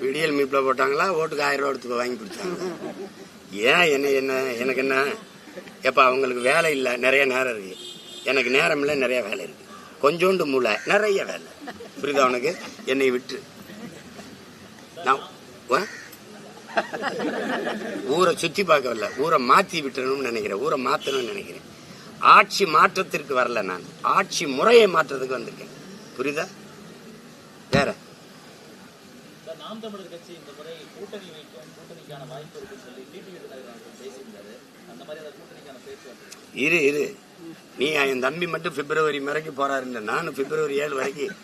விடியல் மீட்ல போட்டாங்களா ஓட்டுக்கு ஆயிரம் ரூபா எடுத்து வாங்கி பிடிச்சாங்க ஏன் என்ன என்ன எனக்கு என்ன? எப்போ அவங்களுக்கு வேலை இல்லை நிறைய நேரம் இருக்கு. எனக்கு நேரம் இல்லை நிறைய வேலை இருக்கு. கொஞ்சோண்டு மூளை நிறைய வேலை. புரியுது உனக்கு? என்னை விட்டு. நான் ஊரை சுற்றி பார்க்கவில்லை ஊரை மாற்றி விட்டுறணும்னு நினைக்கிறேன். ஊரை மாற்றணும்னு நினைக்கிறேன். ஆட்சி மாற்றத்திற்கு வரல நான். ஆட்சி முறையை மாற்றத்துக்கு வந்திருக்கேன். புரியுதா? வேற. நாம் தமிழர் கட்சி இந்த முறை கூட்டணி வைக்கும் கூட்டணிக்கான வாய்ப்பு இருக்குன்னு சொல்லி டிடிவி பேசியிருந்தாரு. அந்த மாதிரி அந்த கூட்டணிக்கான பேச்சு இரு இரு. நீ என் தம்பி மட்டும் பிப்ரவரி வரைக்கும் போறாருன்ற நானும் பிப்ரவரி ஏழு வரைக்கும்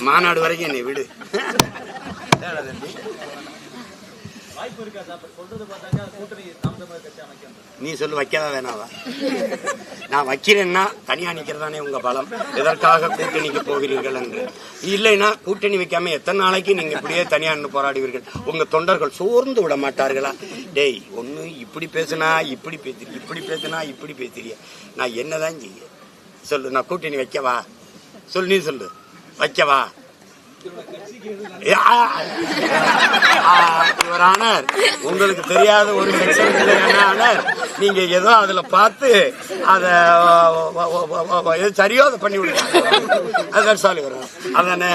மாநாடு வரைக்கும் என்னை விடு. நீ சொல்லு வைக்கவா வேணாவா? நான் வைக்கிறேன்னா தனியா நிக்கிறதானே உங்க பலம். எதற்காக கூட்டணிக்கு போகிறீர்கள் என்று? இல்லைன்னா கூட்டணி வைக்காம எத்தனை நாளைக்கு நீங்க இப்படியே தனியா நின்று போராடுவீர்கள்? உங்க தொண்டர்கள் சோர்ந்து விட மாட்டார்களா? டேய் ஒண்ணு இப்படி பேசுனா இப்படி பேசுறீ இப்படி பேசுனா இப்படி பேசுறிய நான் என்னதான் செய்ய? சொல்லு நான் கூட்டணி வைக்கவா? சொல்லு நீ சொல்லு. வைக்கவா? ஆ, உங்களுக்கு தெரியாத ஒரு செக்ஷன் என்ன நீங்க ஏதோ அதுல பார்த்து அத சரியோ அதை பண்ணி விடுங்க. அதான் சாலி வரும். அதானே?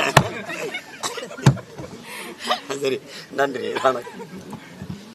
சரி நன்றி வணக்கம்.